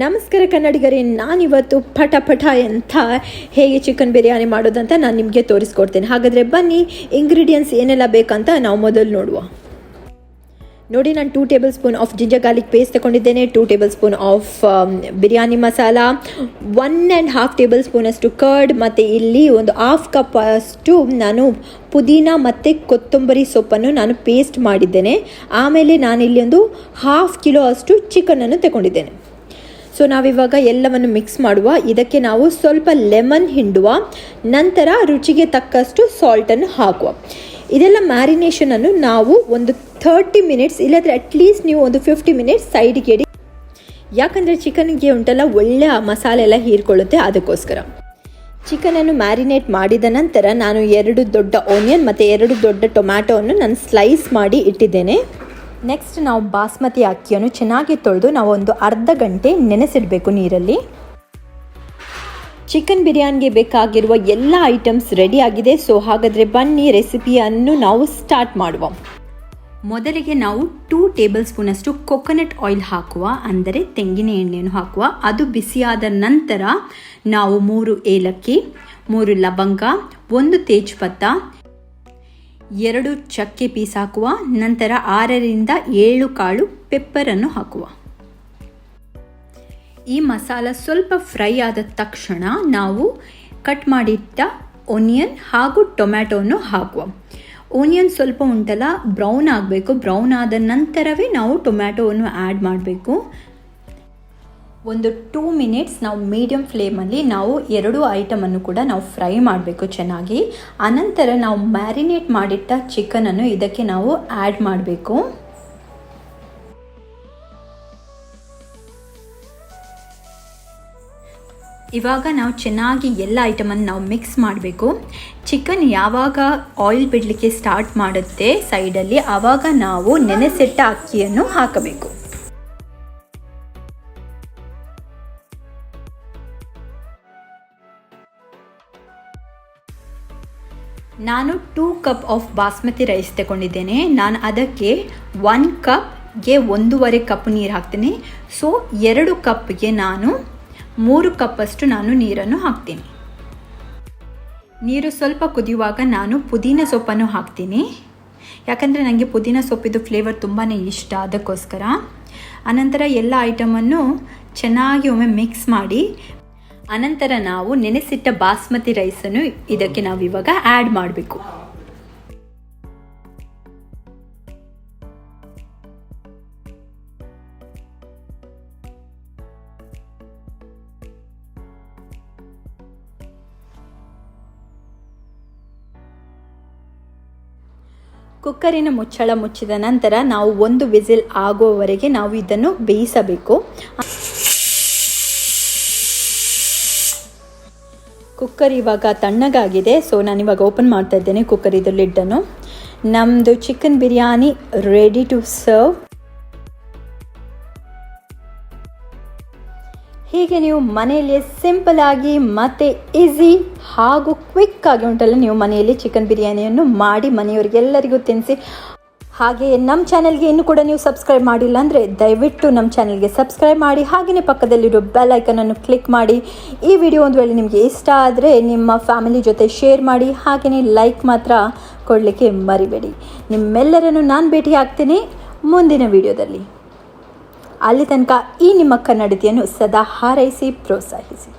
ನಮಸ್ಕಾರ ಕನ್ನಡಿಗರೇ, ನಾನಿವತ್ತು ಪಟ ಪಟ ಅಂತ ಹೇಗೆ ಚಿಕನ್ ಬಿರಿಯಾನಿ ಮಾಡೋದಂತ ನಾನು ನಿಮಗೆ ತೋರಿಸ್ಕೊಡ್ತೇನೆ. ಹಾಗಾದರೆ ಬನ್ನಿ ಇಂಗ್ರೀಡಿಯೆಂಟ್ಸ್ ಏನೆಲ್ಲ ಬೇಕಂತ ನಾವು ಮೊದಲು ನೋಡುವ. ನೋಡಿ, ನಾನು two tablespoon of ginger garlic paste ತಗೊಂಡಿದ್ದೇನೆ two tablespoon of biryani masala one and half tablespoon ಅಷ್ಟು ಕರ್ಡ್ ಮತ್ತು ಇಲ್ಲಿ ಒಂದು ಹಾಫ್ ಕಪ್ ಅಷ್ಟು ನಾನು ಪುದೀನ ಮತ್ತು ಕೊತ್ತಂಬರಿ ಸೊಪ್ಪನ್ನು ನಾನು ಪೇಸ್ಟ್ ಮಾಡಿದ್ದೇನೆ. ಆಮೇಲೆ ನಾನಿಲ್ಲಿ ಒಂದು ಹಾಫ್ ಕಿಲೋ ಅಷ್ಟು ಚಿಕನನ್ನು ತಗೊಂಡಿದ್ದೇನೆ. ಸೊ ನಾವಿವಾಗ ಎಲ್ಲವನ್ನು ಮಿಕ್ಸ್ ಮಾಡುವ. ಇದಕ್ಕೆ ನಾವು ಸ್ವಲ್ಪ ಲೆಮನ್ ಹಿಂಡುವ. ನಂತರ ರುಚಿಗೆ ತಕ್ಕಷ್ಟು ಸಾಲ್ಟನ್ನು ಹಾಕುವ. ಇದೆಲ್ಲ ಮ್ಯಾರಿನೇಷನನ್ನು ನಾವು ಒಂದು ಥರ್ಟಿ ಮಿನಿಟ್ಸ್ ಇಲ್ಲಾಂದರೆ ಅಟ್ಲೀಸ್ಟ್ ನೀವು ಒಂದು ಫಿಫ್ಟಿ ಮಿನಿಟ್ಸ್ ಸೈಡ್ಗೆ ಇಡಿ. ಯಾಕಂದರೆ ಚಿಕನ್ಗೆ ಉಂಟಲ್ಲ ಒಳ್ಳೆಯ ಮಸಾಲೆ ಎಲ್ಲ ಹೀರ್ಕೊಳ್ಳುತ್ತೆ ಅದಕ್ಕೋಸ್ಕರ. ಚಿಕನನ್ನು ಮ್ಯಾರಿನೇಟ್ ಮಾಡಿದ ನಂತರ ನಾನು ಎರಡು ದೊಡ್ಡ ಆನಿಯನ್ ಮತ್ತು ಎರಡು ದೊಡ್ಡ ಟೊಮ್ಯಾಟೊವನ್ನು ನಾನು ಸ್ಲೈಸ್ ಮಾಡಿ ಇಟ್ಟಿದ್ದೇನೆ. ನೆಕ್ಸ್ಟ್ ನಾವು ಬಾಸ್ಮತಿ ಅಕ್ಕಿಯನ್ನು ಚೆನ್ನಾಗಿ ತೊಳೆದು ನಾವು ಒಂದು ಅರ್ಧ ಗಂಟೆ ನೆನೆಸಿಡಬೇಕು ನೀರಲ್ಲಿ. ಚಿಕನ್ ಬಿರಿಯಾನಿಗೆ ಬೇಕಾಗಿರುವ ಎಲ್ಲ ಐಟಮ್ಸ್ ರೆಡಿ ಆಗಿದೆ. ಸೊ ಹಾಗಾದರೆ ಬನ್ನಿ ರೆಸಿಪಿಯನ್ನು ನಾವು ಸ್ಟಾರ್ಟ್ ಮಾಡುವ. ಮೊದಲಿಗೆ ನಾವು ಟೂ ಟೇಬಲ್ ಸ್ಪೂನಷ್ಟು ಕೊಕೊನಟ್ ಆಯಿಲ್ ಹಾಕುವ, ಅಂದರೆ ತೆಂಗಿನ ಎಣ್ಣೆಯನ್ನು ಹಾಕುವ. ಅದು ಬಿಸಿಯಾದ ನಂತರ ನಾವು ಮೂರು ಏಲಕ್ಕಿ, ಮೂರು ಲವಂಗ, ಒಂದು ತೇಜ್ಪತ್ತ ಎರಡು ಚಕ್ಕೆ ಪೀಸ್ ಹಾಕುವ ನಂತರ ಆರರಿಂದ ಏಳು ಕಾಳು ಪೆಪ್ಪರನ್ನು ಹಾಕುವ. ಈ ಮಸಾಲ ಸ್ವಲ್ಪ ಫ್ರೈ ಆದ ತಕ್ಷಣ ನಾವು ಕಟ್ ಮಾಡಿಟ್ಟ ಒನಿಯನ್ ಹಾಗೂ ಟೊಮ್ಯಾಟೋವನ್ನು ಹಾಕುವ. ಓನಿಯನ್ ಸ್ವಲ್ಪ ಉಂಟಲ್ಲ, ಬ್ರೌನ್ ಆಗಬೇಕು. ಬ್ರೌನ್ ಆದ ನಂತರವೇ ನಾವು ಟೊಮ್ಯಾಟೋವನ್ನು ಆ್ಯಡ್ ಮಾಡಬೇಕು. ಒಂದು ಟೂ ಮಿನಿಟ್ಸ್ ನಾವು ಮೀಡಿಯಮ್ ಫ್ಲೇಮಲ್ಲಿ ನಾವು ಎರಡು ಐಟಮನ್ನು ಕೂಡ ನಾವು ಫ್ರೈ ಮಾಡಬೇಕು ಚೆನ್ನಾಗಿ. ಅನಂತರ ನಾವು ಮ್ಯಾರಿನೇಟ್ ಮಾಡಿಟ್ಟ ಚಿಕನನ್ನು ಇದಕ್ಕೆ ನಾವು ಆ್ಯಡ್ ಮಾಡಬೇಕು. ಇವಾಗ ನಾವು ಚೆನ್ನಾಗಿ ಎಲ್ಲ ಐಟಮನ್ನು ನಾವು ಮಿಕ್ಸ್ ಮಾಡಬೇಕು. ಚಿಕನ್ ಯಾವಾಗ ಆಯಿಲ್ ಬಿಡಲಿಕ್ಕೆ ಸ್ಟಾರ್ಟ್ ಮಾಡುತ್ತೆ ಸೈಡಲ್ಲಿ ಆವಾಗ ನಾವು ನೆನೆಸಿಟ್ಟ ಅಕ್ಕಿಯನ್ನು ಹಾಕಬೇಕು. ನಾನು two cup of basmati rice ತಗೊಂಡಿದ್ದೇನೆ. ನಾನು ಅದಕ್ಕೆ ಒನ್ ಕಪ್ಗೆ ಒಂದೂವರೆ ಕಪ್ ನೀರು ಹಾಕ್ತೀನಿ. ಸೊ, ಎರಡು ಕಪ್ಗೆ ನಾನು ಮೂರು ಕಪ್ಪಷ್ಟು ನಾನು ನೀರನ್ನು ಹಾಕ್ತೀನಿ. ನೀರು ಸ್ವಲ್ಪ ಕುದಿಯುವಾಗ ನಾನು ಪುದೀನ ಸೊಪ್ಪನ್ನು ಹಾಕ್ತೀನಿ. ಯಾಕಂದರೆ ನನಗೆ ಪುದೀನ ಸೊಪ್ಪಿದು ಫ್ಲೇವರ್ ತುಂಬಾ ಇಷ್ಟ ಅದಕ್ಕೋಸ್ಕರ. ಅನಂತರ ಎಲ್ಲ ಐಟಮನ್ನು ಚೆನ್ನಾಗಿ ಒಮ್ಮೆ ಮಿಕ್ಸ್ ಮಾಡಿ ಅನಂತರ ನಾವು ನೆನೆಸಿಟ್ಟ ಬಾಸ್ಮತಿ ರೈಸನ್ನು ಇದಕ್ಕೆ ನಾವು ಇವಾಗ ಆ್ಯಡ್ ಮಾಡಬೇಕು. ಕುಕ್ಕರಿನ ಮುಚ್ಚಳ ಮುಚ್ಚಿದ ನಂತರ ನಾವು ಒಂದು ವಿಸಿಲ್ ಆಗುವವರೆಗೆ ನಾವು ಇದನ್ನು ಬೇಯಿಸಬೇಕು. ಕುಕ್ಕರ್ ಇವಾಗ ತಣ್ಣಗಾಗಿದೆ ಸೊ ನಾನಿವಾಗ ಓಪನ್ ಮಾಡ್ತಾ ಇದ್ದೇನೆ ಕುಕ್ಕರ್ ಇದು ಲಿಡ್ಡನ್ನು ನಮ್ಮದು chicken biryani ready to serve ಹೀಗೆ ನೀವು ಮನೆಯಲ್ಲಿ ಸಿಂಪಲ್ ಆಗಿ ಮತ್ತು ಈಸಿ ಹಾಗೂ ಕ್ವಿಕ್ ಆಗಿ ಉಂಟಲ್ಲ, ನೀವು ಮನೆಯಲ್ಲಿ ಚಿಕನ್ ಬಿರಿಯಾನಿಯನ್ನು ಮಾಡಿ ಮನೆಯವರಿಗೆಲ್ಲರಿಗೂ ತಿನ್ನಿಸಿ. ಹಾಗೆ ನಮ್ಮ ಚಾನಲ್ಗೆ ಇನ್ನೂ ಕೂಡ ನೀವು ಸಬ್ಸ್ಕ್ರೈಬ್ ಮಾಡಿಲ್ಲ ಅಂದರೆ ದಯವಿಟ್ಟು ನಮ್ಮ ಚಾನಲ್ಗೆ ಸಬ್ಸ್ಕ್ರೈಬ್ ಮಾಡಿ, ಹಾಗೆಯೇ ಪಕ್ಕದಲ್ಲಿರೋ ಬೆಲ್ ಐಕನನ್ನು ಕ್ಲಿಕ್ ಮಾಡಿ. ಈ ವಿಡಿಯೋ ಒಂದು ವೇಳೆ ನಿಮಗೆ ಇಷ್ಟ ಆದರೆ ನಿಮ್ಮ ಫ್ಯಾಮಿಲಿ ಜೊತೆ ಶೇರ್ ಮಾಡಿ, ಹಾಗೆಯೇ ಲೈಕ್ ಮಾತ್ರ ಕೊಡಲಿಕ್ಕೆ ಮರಿಬೇಡಿ. ನಿಮ್ಮೆಲ್ಲರನ್ನು ನಾನು ಭೇಟಿ ಆಗ್ತೀನಿ ಮುಂದಿನ ವಿಡಿಯೋದಲ್ಲಿ. ಅಲ್ಲಿ ತನಕ ಈ ನಿಮ್ಮ ಕನ್ನಡತಿಯನ್ನು ಸದಾ ಹಾರೈಸಿ, ಪ್ರೋತ್ಸಾಹಿಸಿ.